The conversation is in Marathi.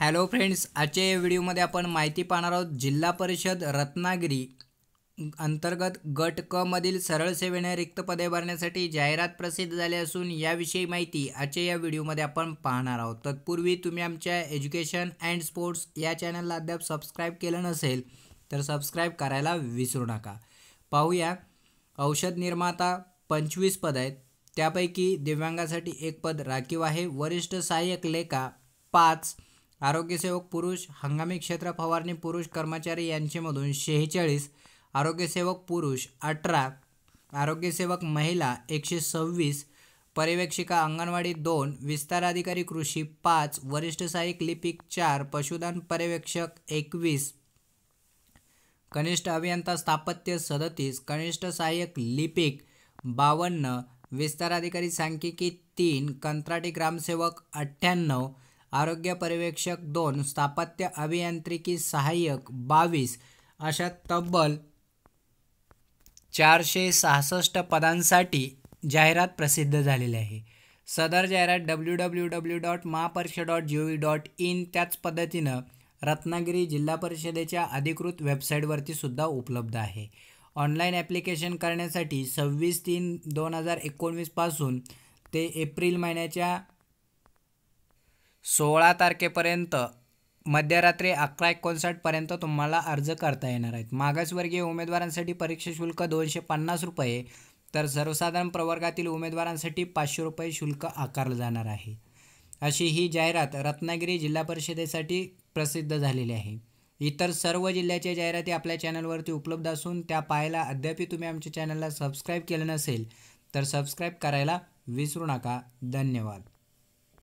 हॅलो फ्रेंड्स आजच्या या व्हिडिओमध्ये आपण माहिती पाहणार आहोत जिल्हा परिषद रत्नागिरी अंतर्गत गट क मधील सरळ सेवेने रिक्त पदे भरण्यासाठी जाहिरात प्रसिद्ध झाली असून याविषयी माहिती आजच्या या व्हिडिओमध्ये आपण पाहणार आहोत. तत्पूर्वी तुम्ही आमच्या एज्युकेशन अँड स्पोर्ट्स या चॅनलला अद्याप सबस्क्राईब केलं नसेल तर सबस्क्राईब करायला विसरू नका. पाहूया औषध निर्माता पंचवीस पद आहेत. त्यापैकी दिव्यांगासाठी एक पद राखीव आहे. वरिष्ठ सहाय्यक लेखा पाच. आरोग्यसेवक पुरुष हंगामी क्षेत्र फवारणी पुरुष कर्मचारी यांचेमधून शेहेचाळीस आरोग्यसेवक पुरुष अठरा आरोग्यसेवक महिला एकशे सव्वीस पर्यवेक्षिका अंगणवाडी दोन विस्तार अधिकारी कृषी पाच वरिष्ठ सहाय्यक लिपिक चार पशुधन पर्यवेक्षक एकवीस कनिष्ठ अभियंता स्थापत्य सदतीस कनिष्ठ सहाय्यक लिपिक बावन्न विस्तार अधिकारी सांख्यिकी तीन कंत्राटी ग्रामसेवक अठ्ठ्याण्णव आरोग्य पर्यवेक्षक दोन स्थापत्य अभियांत्रिकी सहाय्यक बावीस अशा तब्बल चारशे सहासष्ट पदांसाठी जाहिरात प्रसिद्ध झालेली आहे. सदर जाहिरात W W W dot Mahapariksha dot G O V dot in त्याच पद्धतीनं रत्नागिरी जिल्हा परिषदेच्या अधिकृत वेबसाईटवरती सुद्धा उपलब्ध आहे. ऑनलाईन ॲप्लिकेशन करण्यासाठी सव्वीस तीन दोन हजार एकोणवीसपासून ते एप्रिल महिन्याच्या सोळा तारखेपर्यंत मध्यरात्री अकरा एकोणसाठपर्यंत तुम्हाला अर्ज करता येणार आहेत. मागासवर्गीय उमेदवारांसाठी परीक्षा शुल्क दोनशे पन्नास रुपये तर सर्वसाधारण प्रवर्गातील उमेदवारांसाठी पाचशे रुपये शुल्क आकारलं जाणार आहे. अशी ही जाहिरात रत्नागिरी जिल्हा परिषदेसाठी प्रसिद्ध झालेली आहे. इतर सर्व जिल्ह्याच्या जाहिराती आपल्या चॅनलवरती उपलब्ध असून त्या पाहायला अद्याप तुम्ही आमच्या चॅनलला सबस्क्राईब केलं नसेल तर सबस्क्राईब करायला विसरू नका. धन्यवाद.